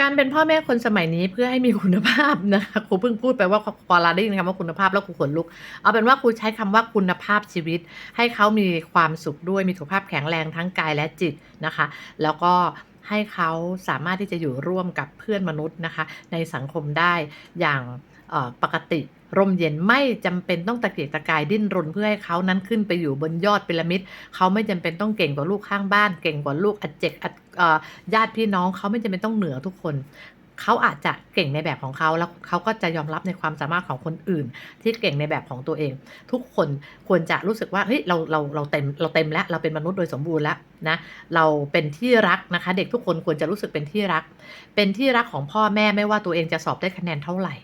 การเป็นพ่อแม่คนสมัยนี้เพื่อให้มีคุณภาพนะคะครูเพิ่งพูดไปว่าพอเราได้ยินคำว่าคุณภาพแล้วครูขนลุก เอาเป็นว่าครูใช้คำว่าคุณภาพชีวิต ให้เขามีความสุขด้วยมีสุขภาพแข็งแรงทั้งกายและจิตนะคะ แล้วก็ให้เขาสามารถที่จะอยู่ร่วมกับเพื่อนมนุษย์นะคะ ในสังคมได้อย่าง ปกติร่มเย็นไม่จำเป็นต้องตะเกียกตะกายดิ้นรนเพื่อให้เขานั้นขึ้นไปอยู่บนยอดพีระมิดเขาไม่จำเป็นต้องเก่งกว่าลูกข้างบ้าน เก่งกว่าลูกอัดเจกอัดญาติพี่น้องเขาไม่จำเป็นต้องเหนือทุกคนเขาอาจจะเก่งในแบบของเขาแล้วเขาก็จะยอมรับในความสามารถของคนอื่น ที่เก่งในแบบของตัวเอง ทุกคนควรจะรู้สึกว่าเฮ้ยเราเราเราเต็มเราเต็มแล้วเราเป็นมนุษย์โดยสมบูรณ์แล้วนะเราเป็นที่รักนะคะ เด็กทุกคนควรจะรู้สึกเป็นที่รัก เป็นที่รักของพ่อแม่ไม่ว่าตัวเองจะสอบได้คะแนนเท่าไหร่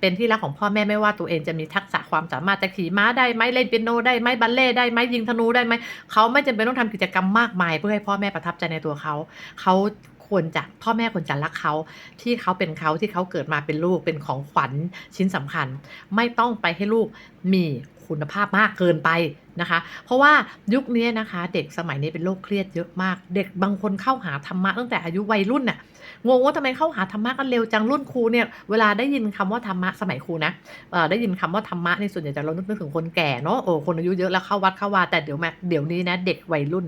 เป็นที่รักของพ่อแม่ไม่ว่าตัวเองจะมีทักษะความสามารถจะขี่ม้าได้ไหมเล่นเปียโนได้ไหมบัลเล่ต์ได้ไหมยิงธนูได้ไหมเขาไม่จำเป็นต้องทำกิจกรรมมากมาย เพื่อให้พ่อแม่ประทับใจในตัวเขาเขาควรจะพ่อแม่ควรจะรักเขาที่เขาเป็นเขาที่เขาเกิดมาเป็นลูกเป็นของขวัญชิ้นสำคัญ ไม่ต้องไปให้ลูกมีคุณภาพมากเกินไปนะคะ เพราะว่ายุคนี้นะคะ เด็กสมัยนี้เป็นโรคเครียดเยอะมาก เด็กบางคนเข้าหาธรรมะตั้งแต่อายุวัยรุ่นน่ะ งงว่าทำไมเข้าหาธรรมะกันเร็วจังรุ่นครูเนี่ยเวลาได้ยินคำว่าธรรมะสมัยครูนะได้ยินคำว่าธรรมะในส่วนใหญ่จะเรานึกถึงคนแก่เนาะโอ้คนอายุเยอะแล้วเข้าวัดเข้าวาแต่เดี๋ยวมาเดี๋ยวนี้นะเด็กวัยรุ่น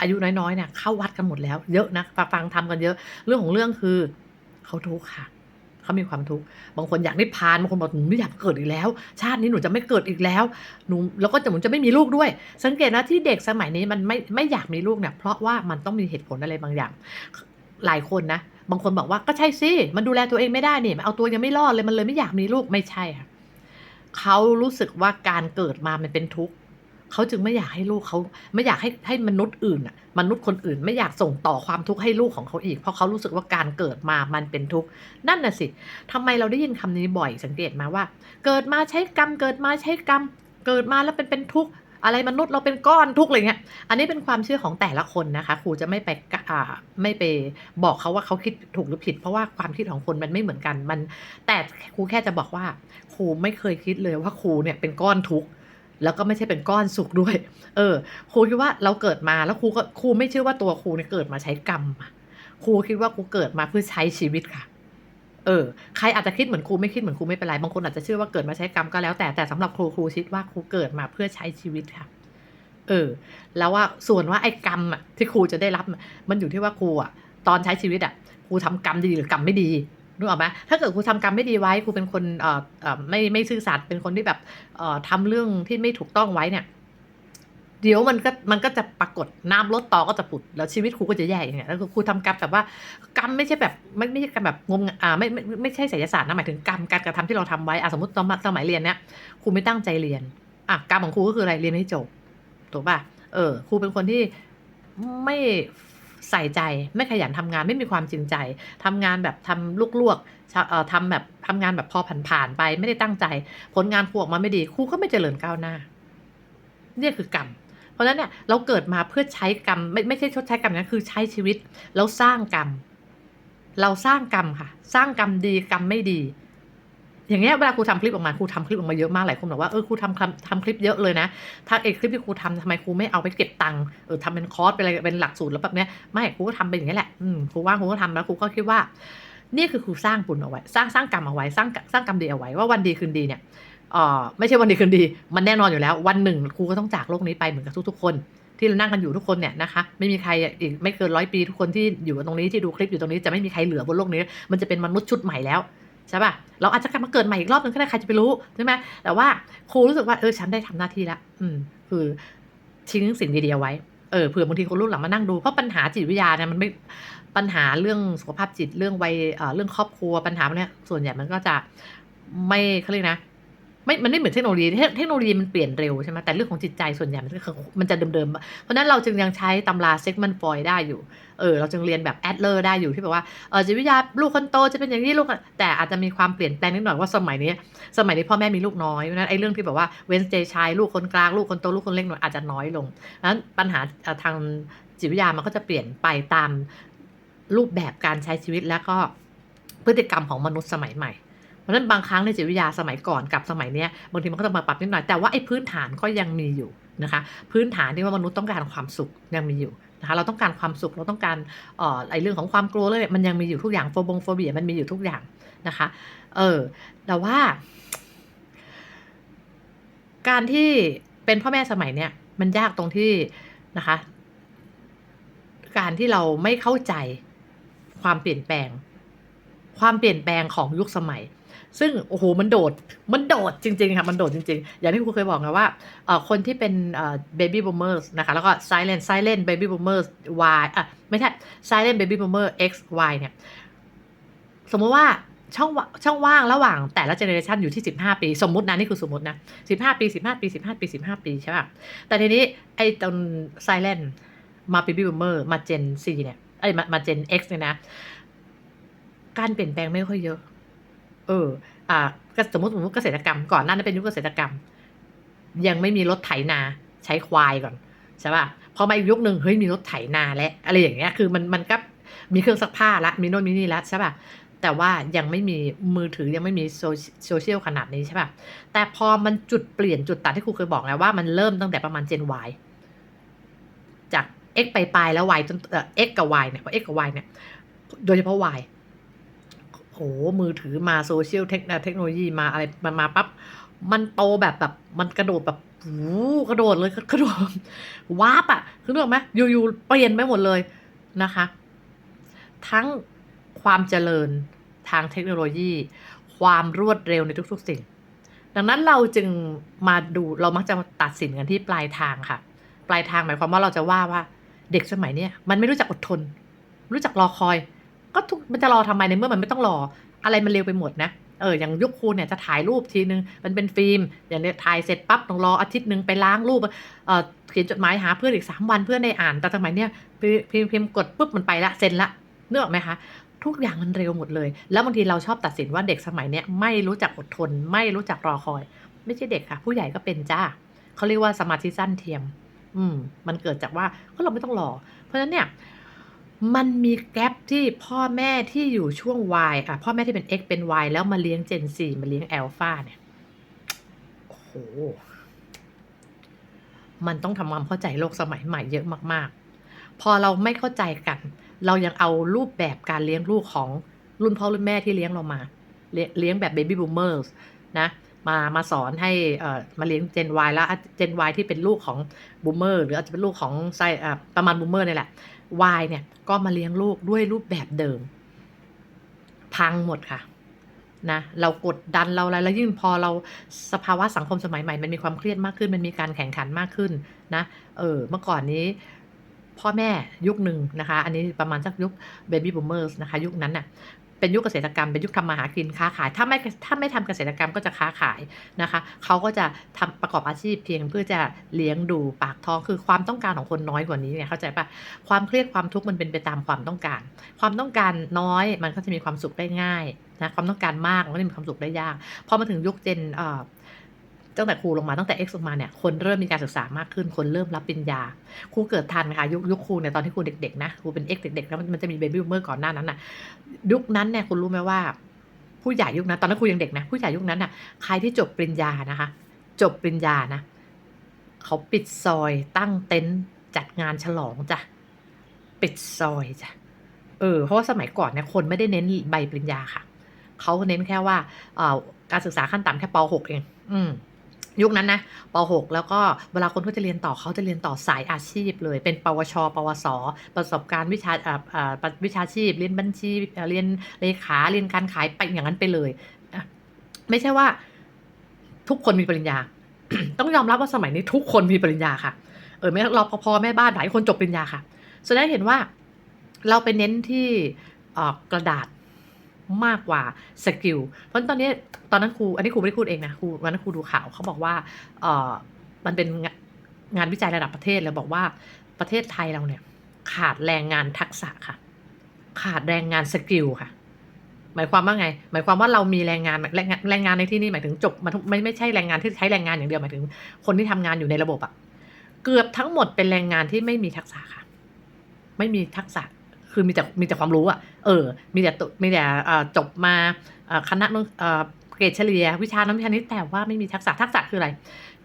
อายุน้อยๆเนี่ยเข้าวัดกันหมดแล้วเยอะนะฟังฟังทำกันเยอะ เรื่องของเรื่องคือเขาทุกข์ค่ะเขามีความทุกข์ บางคนอยากนิพพาน บางคนบอกหนูไม่อยากเกิดอีกแล้ว ชาตินี้หนูจะไม่เกิดอีกแล้ว หนู แล้วก็จะหนูจะไม่มีลูกด้วย สังเกตนะที่เด็กสมัยนี้มันไม่ไม่อยากมีลูกเนี่ย เพราะว่ามันต้องมีเหตุผลอะไรบางอย่าง หลายคนนะ บางคนบอกว่าก็ใช่สิ มันดูแลตัวเองไม่ได้นี่มันเอาตัวยังไม่รอดเลยมันเลยไม่อยากมีลูกไม่ใช่ค่ะเขารู้สึกว่าการเกิดมามันเป็นทุกข์เขาจึงไม่อยากให้ลูกเขาไม่อยากให้ให้มนุษย์อื่นอะมนุษย์คนอื่นไม่อยากส่งต่อความทุกข์ให้ลูกของเขาอีก เพราะเขารู้สึกว่าการเกิดมามันเป็นทุกข์นั่นน่ะสิทำไมเราได้ยินคำนี้บ่อยสังเกตมาว่า เกิดมาใช้กรรมเกิดมาใช้กรรม เกิดมาแล้วเป็นเป็นทุกข์ อะไรมนุษย์เราเป็นก้อนทุกอะไรเงี้ย อันนี้เป็นความเชื่อของแต่ละคนนะคะครูจะไม่ไปอ่าไม่ไปบอกเขาว่าเขาคิดถูกหรือผิด เพราะว่าความคิดของคนมันไม่เหมือนกันมัน แต่ครูแค่จะบอกว่าครูไม่เคยคิดเลยว่าครูเนี่ยเป็นก้อนทุกข์แล้วก็ไม่ใช่เป็นก้อนสุขด้วย เออ ครูคิดว่าเราเกิดมาแล้วครูก็ครูไม่เชื่อว่าตัวครูเนี่ยเกิดมาใช้กรรม ครูคิดว่าครูเกิดมาเพื่อใช้ชีวิตค่ะ เออใครอาจจะคิดเหมือนครูไม่คิดเหมือนครูไม่เป็นไรบางคนอาจจะเชื่อว่าเกิดมาใช้กรรมก็แล้วแต่แต่สำหรับครูครูคิดว่าครูเกิดมาเพื่อใช้ชีวิตค่ะ เออ แล้วว่าส่วนว่าไอ้กรรมอะที่ครูจะได้รับ มันอยู่ที่ว่าครูอะตอนใช้ชีวิตอะครูทำกรรมดีหรือกรรมไม่ดีนึกออกไหมถ้าเกิดครูทำกรรมไม่ดีไว้ครูเป็นคนเอ่อเอ่อไม่ไม่ซื่อสัตย์เป็นคนที่แบบเอ่อทำเรื่องที่ไม่ถูกต้องไว้เนี่ย เดี๋ยวมันก็มันก็จะปรากฏน้ำลดต่อก็จะผุดแล้วชีวิตครูก็จะแย่อย่างเงี้ยแล้วครูทำกรรมแบบว่ากรรมไม่ใช่แบบไม่ไม่ใช่กรรมแบบงมงอ่าไม่ไม่ไม่ใช่ไสยศาสตร์นะหมายถึงกรรมการกระทำที่เราทำไว้อะสมมติตอนสมัยเรียนเนี่ยครูไม่ตั้งใจเรียนอะกรรมของครูก็คืออะไรเรียนให้จบถูกป่ะเออครูเป็นคนที่ไม่ใส่ใจไม่ขยันทำงานไม่มีความจริงใจทำงานแบบทำลวกๆเอ่อทำแบบทำงานแบบพอผ่านๆไป ไม่ได้ตั้งใจ ผลงานครูออกมาไม่ดีครูก็ไม่เจริญก้าวหน้าเนี่ยคือกรรม เพราะฉะนั้นเนี่ยเราเกิดมาเพื่อใช้กรรมไม่ไม่ใช่ชดใช้กรรมนะคือใช้ชีวิตแล้วสร้างกรรม เราสร้างกรรมค่ะ สร้างกรรมดีกรรมไม่ดี อย่างเงี้ยเวลาครูทำคลิปออกมาครูทำคลิปออกมาเยอะมากหลายคนบอกว่าเออครูทำคำทำคลิปเยอะเลยนะถ้าเอกคลิปที่ครูทำทำไมครูไม่เอาไปเก็บตังค์เออทำเป็นคอร์สเป็นอะไรเป็นหลักสูตรแล้วแบบเนี้ยไม่ครูก็ทำเป็นอย่างนี้ยแหละอืมครูว่างครูก็ทำแล้วครูก็คิดว่านี่คือครูสร้างบุญเอาไว้ สร้างสร้างกรรมเอาไว้สร้างสร้างกรรมดีเอาไว้ว่าวันดีคืนดีเนี่ย ไม่ใช่วันดีคืนดี มันแน่นอนอยู่แล้ว วันหนึ่งครูก็ต้องจากโลกนี้ไปเหมือนกับทุกๆ คน ที่เรานั่งกันอยู่ทุกคนเนี่ยนะคะ ไม่มีใครอีกไม่เกินร้อยปีทุกคนที่อยู่ตรงนี้ที่ดูคลิปอยู่ตรงนี้จะไม่มีใครเหลือบนโลกนี้ มันจะเป็นมนุษย์ชุดใหม่แล้วใช่ป่ะ เราอาจจะกลับมาเกิดใหม่อีกรอบนึงก็ได้ใครจะไปรู้ใช่ไหมแต่ว่าครูรู้สึกว่าเออฉันได้ทำหน้าที่แล้วอืม คือทิ้งสิ่งดีๆไว้เออเผื่อบางทีคนรุ่นหลังมานั่งดูเพราะปัญหาจิตวิทยาเนี่ยมันไม่ปัญหาเรื่องสุขภาพจิตเรื่องวัยเอ่อเรื่องครอบครัวปัญหาเนี้ยส่วนใหญ่มันก็จะไม่เขาเรียกนะ ไม่มันไม่เหมือนเทคโนโลยีเทคโนโลยีมันเปลี่ยนเร็วใช่ไหมแต่เรื่องของจิตใจส่วนใหญ่มันก็มันจะเดิมๆ เพราะนั้นเราจึงยังใช้ตำราเซ็กมันฟอยได้อยู่เออเราจึงเรียนแบบแอดเลอร์ได้อยู่ที่แบบว่าเออจิตวิทยาลูกคนโตจะเป็นอย่างนี้ลูกแต่อาจจะมีความเปลี่ยนแปลงนิดหน่อยว่าสมัยนี้ สมัยนี้พ่อแม่มีลูกน้อยเพราะนั้นไอ้เรื่องที่แบบว่าเว้นเตย์ชายลูกคนกลางลูกคนโตลูกคนเล็กหน่อยอาจจะน้อยลงนั้นปัญหาทางจิตวิทยามันก็จะเปลี่ยนไปตามรูปแบบการใช้ชีวิตแล้วก็พฤติกรรมของมนุษย์สมัยใหม่ เพราะฉะนั้นบางครั้งในจิตวิทยาสมัยก่อนกับสมัยเนี้ยบางทีมันก็ต้องมาปรับนิดหน่อยแต่ว่าไอ้พื้นฐานก็ยังมีอยู่นะคะ พื้นฐานที่ว่ามนุษย์ต้องการความสุขยังมีอยู่นะคะเราต้องการความสุขเราต้องการเอ่อไอเรื่องของความกลัวเลยมันยังมีอยู่ทุกอย่างโฟบงโฟเบียมันมีอยู่ทุกอย่างนะคะเออแต่ว่า การที่เป็นพ่อแม่สมัยเนี้ยมันยากตรงที่นะคะ การที่เราไม่เข้าใจความเปลี่ยนแปลง ความเปลี่ยนแปลงของยุคสมัย ซึ่งโอ้โหมันโดดมันโดดจริง ๆ ค่ะมันโดดจริง ๆ อย่างที่ครูเคยบอกไงว่าคนที่เป็นเอ่อ baby boomers นะคะแล้วก็ silent silent baby boomers y อะไม่ใช่ silent baby boomer x y เนี่ย สมมติว่าช่องวะช่องว่างระหว่างแต่ละเจเนอเรชันอยู่ที่ 15 ปี สมมตินะ นี่คือสมมตินะ 15 ปี 15 ปี 15 ปี 15 ปี ใช่ป่ะ แต่ทีนี้ ไอ้ตอน silent มา baby boomer มา gen c เนี่ยไอ้มามา gen x เนี่ยนะ การเปลี่ยนแปลงไม่ค่อยเยอะ เออ อ่าก็สมมติสมมติเกษตรกรรมก่อนหน้านั้นเป็นยุคเกษตรกรรม ยังไม่มีรถไถนาใช้ควายก่อนใช่ป่ะพอมาอีกยุคหนึ่งเฮ้ยมีรถไถนาและ อะไรอย่างเงี้ยคือมันมันก็มีเครื่องซักผ้าละมีโน่นมีนี่ละใช่ป่ะแต่ว่ายังไม่มีมือถือยังไม่มีโซเชียลขนาดนี้ใช่ป่ะแต่พอมันจุดเปลี่ยนจุดตัดที่ครูเคยบอกไงว่ามันเริ่มตั้งแต่ประมาณ Gen Y จาก X ไปปลายแล้ว Y จนเอ่อ X กับ Y เนี่ยพอ X กับ Y เนี่ยโดยเฉพาะ Y โหมือถือมาโซเชียลเทคเทคโนโลยีมาอะไรมันมาปั๊บมันโตแบบแบบมันกระโดดแบบโอ้กระโดดเลยกระโดดวาร์ปอะคือนึกออกไหมอยู่ๆเปลี่ยนไปหมดเลยนะคะ ทั้งความเจริญทางเทคโนโลยี ความรวดเร็วในทุกๆสิ่ง ดังนั้นเราจึงมาดูเรามักจะตัดสินกันที่ปลายทางค่ะ ปลายทางหมายความว่าเราจะว่าว่าเด็กสมัยนี้มันไม่รู้จักอดทน รู้จักรอคอย ก็ทุกมันจะรอทำไมในเมื่อมันไม่ต้องรอ อะไรมันเร็วไปหมดนะเอออย่างยุคครูเนี่ยจะถ่ายรูปทีนึงมันเป็นฟิล์มอย่างเนี้ยถ่ายเสร็จปั๊บต้องรออาทิตย์หนึ่งไปล้างรูปเออเขียนจดหมายหาเพื่อนอีกสามวันเพื่อนได้อ่าน แต่สมัยเนี้ยพิมพ์พิมพ์กดปุ๊บมันไปละเซ็นละเนื้ออกไหมคะทุกอย่างมันเร็วหมดเลย แล้วบางทีเราชอบตัดสินว่าเด็กสมัยเนี้ยไม่รู้จักอดทน ไม่รู้จักรอคอย ไม่ใช่เด็กค่ะ ผู้ใหญ่ก็เป็นจ้าเขาเรียกว่าสมาธิสั้นเทียม อืม มันเกิดจากว่าก็เราไม่ต้องรอ เพราะฉะนั้นเนี่ย มันมีแกลบที่พ่อแม่ที่อยู่ช่วง Y อะ พ่อแม่ที่เป็น X เป็น Y แล้วมาเลี้ยง Gen 4มาเลี้ยง Alpha เนี่ย โอ้โห มันต้องทำความเข้าใจโลกสมัยใหม่เยอะมาก ๆ พอเราไม่เข้าใจกัน เรายังเอารูปแบบการเลี้ยงลูกของรุ่นพ่อรุ่นแม่ที่เลี้ยงเรามา เลี้ยงเลี้ยงแบบ Baby Boomers นะมามาสอนให้เออมาเลี้ยง Gen Y แล้ว Gen Y ที่เป็นลูกของ Boomer หรืออาจจะเป็นลูกของไซอ่าประมาณ Boomer นี่แหละ วายเนี่ยก็มาเลี้ยงลูกด้วยรูปแบบเดิม พังหมดค่ะนะเรากดดันเราอะไรแล้วยิ่งพอเราสภาวะสังคมสมัยใหม่ มันมีความเครียดมากขึ้น มันมีการแข่งขันมากขึ้นนะเออเมื่อก่อนนี้พ่อแม่ยุคหนึ่งนะคะ อันนี้ประมาณสักยุคเบบี้บูมเมอร์สนะคะ ยุคนั้นน่ะ เป็นยุคเกษตรกรรมเป็นยุคทำมาหากินค้าขาย ถ้าไม่ถ้าไม่ทำเกษตรกรรมก็จะค้าขายนะคะเขาก็จะทำประกอบอาชีพเพียงเพื่อจะเลี้ยงดูปากท้องคือความต้องการของคนน้อยกว่านี้เนี่ยเข้าใจปะความเครียดความทุกข์มันเป็นไปตามความต้องการ ความต้องการน้อยมันก็จะมีความสุขได้ง่ายนะความต้องการมากมันก็จะมีความสุขได้ยากพอมาถึงยุคเจนเอ่อ ตั้งแต่ครูลงมาตั้งแต่ X ลงมาเนี่ยคนเริ่มมีการศึกษามากขึ้น คนเริ่มรับปริญญาครูเกิดทันค่ะยุคยุคครูเนี่ยตอนที่ครูเด็กๆนะครูเป็น X เด็กๆแล้วมันจะมีเบบี้บูมเมอร์ก่อนหน้านั้นน่ะยุคนั้นเนี่ยคุณรู้ไหมว่า ผู้ใหญ่ยุคนั้นตอนนั้นครูยังเด็กนะผู้ใหญ่ยุคนั้นน่ะใครที่จบปริญญานะคะ จบปริญญานะเขาปิดซอยตั้งเต็นท์จัดงานฉลองจ้ะปิดซอยจ้ะเออเพราะว่าสมัยก่อนเนี่ยคนไม่ได้เน้นใบปริญญาค่ะเขาเน้นแค่ว่าการศึกษาขั้นต่ำแค่ป .6 เอง อืม ยุคนั้นนะป .6 แล้วก็เวลาคนเขาจะเรียนต่อเขาจะเรียนต่อสายอาชีพเลย เป็นปวช ปวส ประสบการณ์วิชาอาวิชาชีพ เรียนบัญชี เรียนเลขา เรียนการขายไปอย่างนั้นไปเลย ไม่ใช่ว่าทุกคนมีปริญญา ต้องยอมรับว่าสมัยนี้ทุกคนมีปริญญาค่ะ เออไม่รอพอแม่บ้านหลายคนจบปริญญาค่ะแสดงเห็นว่าเราไปเน้นที่กระดาษ มากกว่าสกิล เพราะตอนนี้ตอนนั้นครูอันนี้ครูไม่ได้พูดเองนะครูวันนั้นครูดูข่าวเขาบอกว่าเออมันเป็นงานวิจัยระดับประเทศเลยบอกว่าประเทศไทยเราเนี่ย ขาดแรงงานทักษะค่ะ ขาดแรงงานสกิลค่ะ หมายความว่าไง หมายความว่าเรามีแรงงานแรงงานแรงงานในที่นี่หมายถึงจบมันไม่ไม่ใช่แรงงานที่ใช้แรงงานอย่างเดียวหมายถึง คนที่ทำงานอยู่ในระบบอะเกือบทั้งหมดเป็นแรงงานที่ไม่มีทักษะค่ะ ไม่มีทักษะ คือมีแต่มีแต่ความรู้อะเออ มีแต่มีแต่จบมาคณะนู้นเอ่อเกรดเฉลี่ยวิชานั้นวิชานี้แต่ว่าไม่มีทักษะทักษะคืออะไร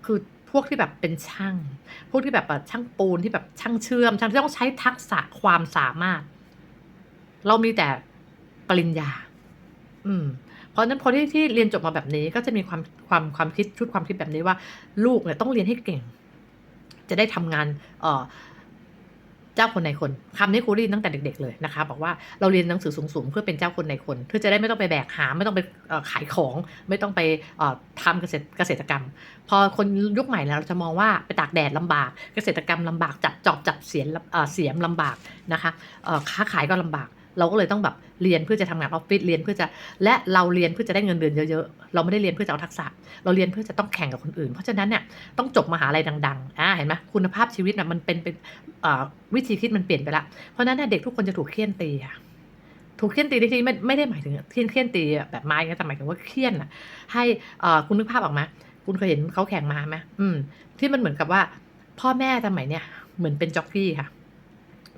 คือพวกที่แบบเป็นช่าง พวกที่แบบช่างปูนที่แบบช่างเชื่อมช่างที่ต้องใช้ทักษะความสามารถ เรามีแต่ปริญญา อืม เพราะฉะนั้นคนที่ที่เรียนจบมาแบบนี้ก็จะมีความความความคิดชุดความคิดแบบนี้ว่า ลูกเนี่ยต้องเรียนให้เก่ง จะได้ทำงาน เอ่อ จ้าคนในคนคำนี้ครูได้ยินตั้งแต่เด็ก ๆ เลยนะคะ บอกว่าเราเรียนหนังสือสูงๆ เพื่อเป็นเจ้าคนในคนเพื่อจะได้ไม่ต้องไปแบกหามไม่ต้องไปขายของ ไม่ต้องไปเอ่อทำเกษตรเกษตรกรรม พอคนยุคใหม่แล้วเราจะมองว่าไปตากแดดลำบากเกษตรกรรมลำบากจับจอบจับเสียมเสียมลำบากนะคะค้าขายก็ลำบาก เราก็เลยต้องแบบเรียนเพื่อจะทำงานออฟฟิศเรียนเพื่อจะและเราเรียนเพื่อจะได้เงินเดือนเยอะๆ เราไม่ได้เรียนเพื่อจะเอาทักษะ เราเรียนเพื่อจะต้องแข่งกับคนอื่น เพราะฉะนั้นเนี่ยต้องจบมหาลัยดังๆอ่าเห็นไหมคุณภาพชีวิตนะมันเป็นเป็นวิธีคิดมันเปลี่ยนไปละเพราะฉะนั้นเนยเด็กทุกคนจะถูกเคี่ยนตีค่ะถูกเคี่ยนตีในที่ไม่ไม่ได้หมายถึงเคี่ยนเคี่ยนตีแบบไม้นะแต่หมายถึงว่าเคี่ยนอะให้อ่อคุณนึกภาพออกไหมคุณเคยเห็นเขาแข่งมาไหมอืม ที่มันเหมือนกับว่า พ่อแม่สมัยเนี่ยเหมือนเป็นจ็อกกี้ค่ะ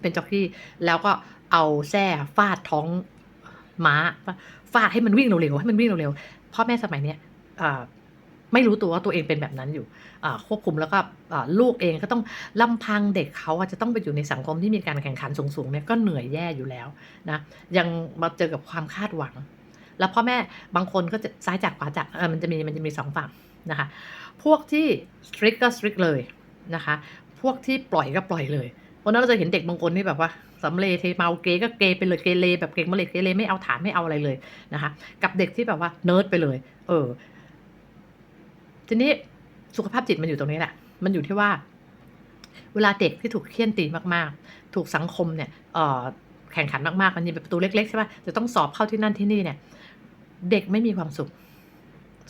เป็นจ็อกกี้แล้วก็ เอาแส้ฟาดท้องม้า ฟาดให้มันวิ่งเร็วๆให้มันวิ่งเร็วๆพ่อแม่สมัยเนี้ยไม่รู้ตัวว่าตัวเองเป็นแบบนั้นอยู่ควบคุมแล้วก็ลูกเองก็ต้องลำพังเด็กเขาจะต้องไปอยู่ในสังคมที่มีการแข่งขันสูงๆเนี่ยก็เหนื่อยแย่อยู่แล้วนะยังมาเจอกับความคาดหวัง แล้วพ่อแม่บางคนก็จะซ้ายจากขวาจากเออมันจะมีมันจะมีสองฝั่งนะคะพวกที่ strict ก็ strict เลยนะคะพวกที่ปล่อยก็ปล่อยเลยเพราะนั้นเราจะเห็นเด็กบางคนที่แบบว่า สำเลเทเมาเกก็เกไปเลยเกเรแบบเก่งมาเลยเกเรไม่เอาฐานไม่เอาอะไรเลยนะคะ กับเด็กที่แบบว่าเนิร์ดไปเลย เออ ทีนี้สุขภาพจิตมันอยู่ตรงนี้แหละ มันอยู่ที่ว่า เวลาเด็กที่ถูกเคี่ยนตีมากๆ ถูกสังคมเนี่ยแข่งขันมากๆ มันมีประตูเล็กๆใช่ป่ะจะต้องสอบเข้าที่นั่นที่นี่เนี่ย เด็กไม่มีความสุข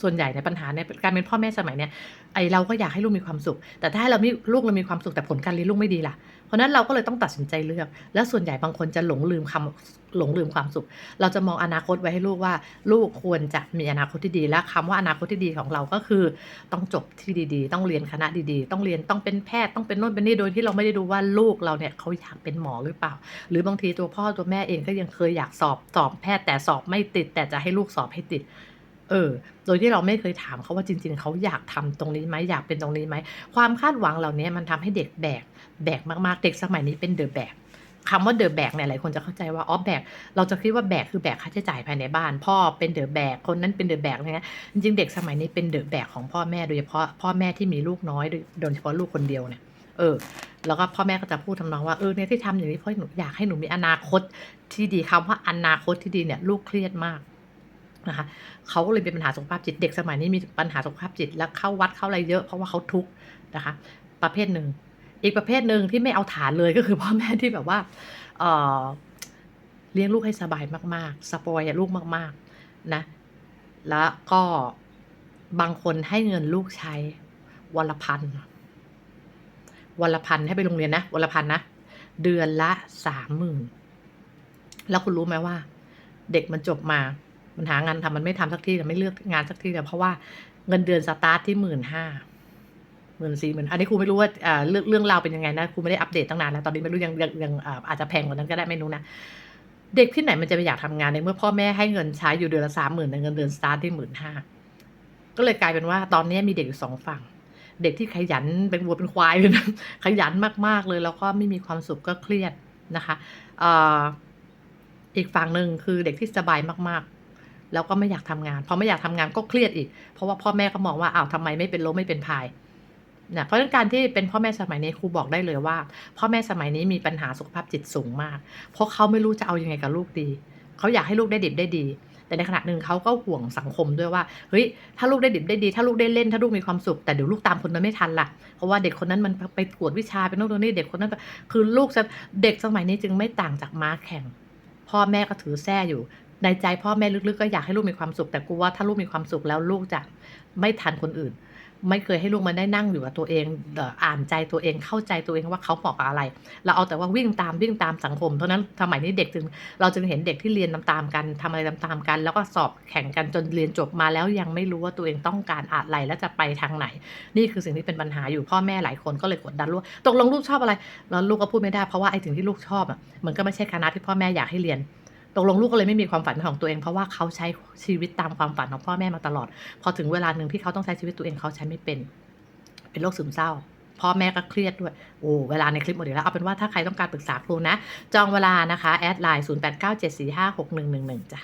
ส่วนใหญ่ในปัญหาในการเป็นพ่อแม่สมัยเนี่ยไอเราก็อยากให้ลูกมีความสุข แต่ถ้าให้เรามีลูกเรามีความสุขแต่ผลการเรียนลูกไม่ดีล่ะ เพราะนั้นเราก็เลยต้องตัดสินใจเลือก แล้วส่วนใหญ่บางคนจะหลงลืมคำหลงลืมความสุข เราจะมองอนาคตไว้ให้ลูกว่า ลูกควรจะมีอนาคตที่ดีและคำว่าอนาคตที่ดีของเราก็คือ ต้องจบที่ดีๆ ต้องเรียนคณะดีๆ ต้องเรียนต้องเป็นแพทย์ต้องเป็นโน่นเป็นนี่โดยที่เราไม่ได้ดูว่าลูกเราเนี่ยเขาอยากเป็นหมอหรือเปล่า หรือบางทีตัวพ่อตัวแม่เองก็ยังเคยอยากสอบสอบแพทย์แต่สอบไม่ติด แต่จะให้ลูกสอบให้ติด เออ โดยที่เราไม่เคยถามเขาว่าจริง ๆ เขาอยากทำตรงนี้ไหมอยากเป็นตรงนี้ไหม ความคาดหวังเหล่านี้มันทำให้เด็กแบก แบกมากๆ เด็กสมัยนี้เป็นเดอะแบกคำว่าเดอะแบกเนี่ยหลายคนจะเข้าใจว่าอ๋อแบกเราจะคิดว่าแบกคือแบกค่าใช้จ่ายภายในบ้าน พ่อเป็นเดอะแบกคนนั้นเป็นเดอะแบกเนี่ยจริงๆเด็กสมัยนี้เป็นเดอะแบกของพ่อแม่โดยเฉพาะพ่อแม่ที่มีลูกน้อยโดยเฉพาะลูกคนเดียวเนี่ยเออแล้วก็พ่อแม่ก็จะพูดทำนองว่าเออเนี่ยที่ทำอย่างนี้เพราะหนูอยากให้หนูมีอนาคตที่ดีคำว่าอนาคตที่ดีเนี่ยลูกเครียดมาก นะคะเขาก็เลยเป็นปัญหาสุขภาพจิตเด็กสมัยนี้มีปัญหาสุขภาพจิต แล้วเข้าวัดเข้าอะไรเยอะเพราะว่าเขาทุกข์นะคะ ประเภทหนึ่ง อีกประเภทหนึ่งที่ไม่เอาฐานเลยก็คือพ่อแม่ที่แบบว่าเเลี้ยงลูกให้สบายมากๆ สปอยลูกมากๆนะแล้วก็บางคนให้เงินลูกใช้วันละพันวันละพันให้ไปโรงเรียนนะวันละพันนะเดือนละสามหมื่นแล้วคุณรู้ไหมว่า เด็กมันจบมา มันหางานทำมันไม่ทำสักทีแต่ไม่เลือกงานสักที่แต่เพราะว่าเงินเดือนสตาร์ทที่หมื่นห้าหมื่นสี่หมื่นอันนี้ครูไม่รู้ว่าเรื่องเรื่องราวเป็นยังไงนะครูไม่ได้อัปเดตตั้งนานแล้วตอนนี้ไม่รู้ยังยังยังอาจจะแพงกว่านั้นก็ได้ไม่รู้นะเด็กที่ไหนมันจะไปอยากทำงานในเมื่อพ่อแม่ให้เงินใช้อยู่เดือนละสามหมื่นแต่เงินเดือนสตาร์ทที่หมื่นห้าก็เลยกลายเป็นว่าตอนนี้มีเด็กอยู่สองฝั่ง เด็กที่ขยันเป็นวัวเป็นควายเลยนะขยันมากๆเลย แล้วก็ไม่มีความสุขก็เครียดนะคะอ่ออีกฝั่งหนึ่งคือเด็กที่สบายมากๆ แล้วก็ไม่อยากทำงานพอไม่อยากทำงานก็เครียดอีก เพราะว่าพ่อแม่ก็มองว่าอ้าวทำไมไม่เป็นล้มไม่เป็นพายนะเพราะฉะนั้นการที่เป็นพ่อแม่สมัยนี้ครูบอกได้เลยว่า พ่อแม่สมัยนี้มีปัญหาสุขภาพจิตสูงมาก เพราะเขาไม่รู้จะเอายังไงกับลูกดี เขาอยากให้ลูกได้ดิบได้ดี แต่ในขณะหนึ่งเขาก็ห่วงสังคมด้วยว่าเฮ้ยถ้าลูกได้ดิบได้ดี ถ้าลูกได้เล่นถ้าลูกมีความสุข แต่เดี๋ยวลูกตามคนนั้นไม่ทันล่ะเพราะว่าเด็กคนนั้นมันไปกวดวิชาเป็นโน่นโน่นนี่เด็กคนนั้นคือลูกจะเด็กสมัยนี้จึงไม่ต่างจากม้าแข่งพ่อแม่ก็ถือแส้อยู่ ในใจพ่อแม่ลึกๆก็อยากให้ลูกมีความสุข แต่กูว่าถ้าลูกมีความสุขแล้วลูกจะไม่ทันคนอื่น ไม่เคยให้ลูกมันได้นั่งอยู่กับตัวเองอ่านใจตัวเองเข้าใจตัวเองว่าเขาเหมาะกับอะไร เราเอาแต่ว่าวิ่งตามวิ่งตามสังคมเพราะนั้นสมัยนี้เด็กจึงเราจึงเห็นเด็กที่เรียนตามๆกันทำอะไรตามๆกัน แล้วก็สอบแข่งกันจนเรียนจบมาแล้วยังไม่รู้ว่าตัวเองต้องการอะไรและจะไปทางไหน นี่คือสิ่งที่เป็นปัญหาอยู่พ่อแม่หลายคนก็เลยกดดันลูกตกลงลูกชอบอะไรแล้วลูกก็พูดไม่ได้เพราะว่าไอ้สิ่งที่ลูกชอบอะมันก็ไม่ใช่คณะที่พ่อแม่อยากให้เรียน ตกลงลูกก็เลยไม่มีความฝันของตัวเอง เพราะว่าเขาใช้ชีวิตตามความฝันของพ่อแม่มาตลอด พอถึงเวลาหนึ่งที่เขาต้องใช้ชีวิตตัวเองเขาใช้ไม่เป็น เป็นโรคซึมเศร้าพ่อแม่ก็เครียดด้วย โอ้เวลาในคลิปหมดแล้ว เอาเป็นว่าถ้าใครต้องการปรึกษาครูนะ จองเวลานะคะ แอดไลน์ 0897456111 จ้ะ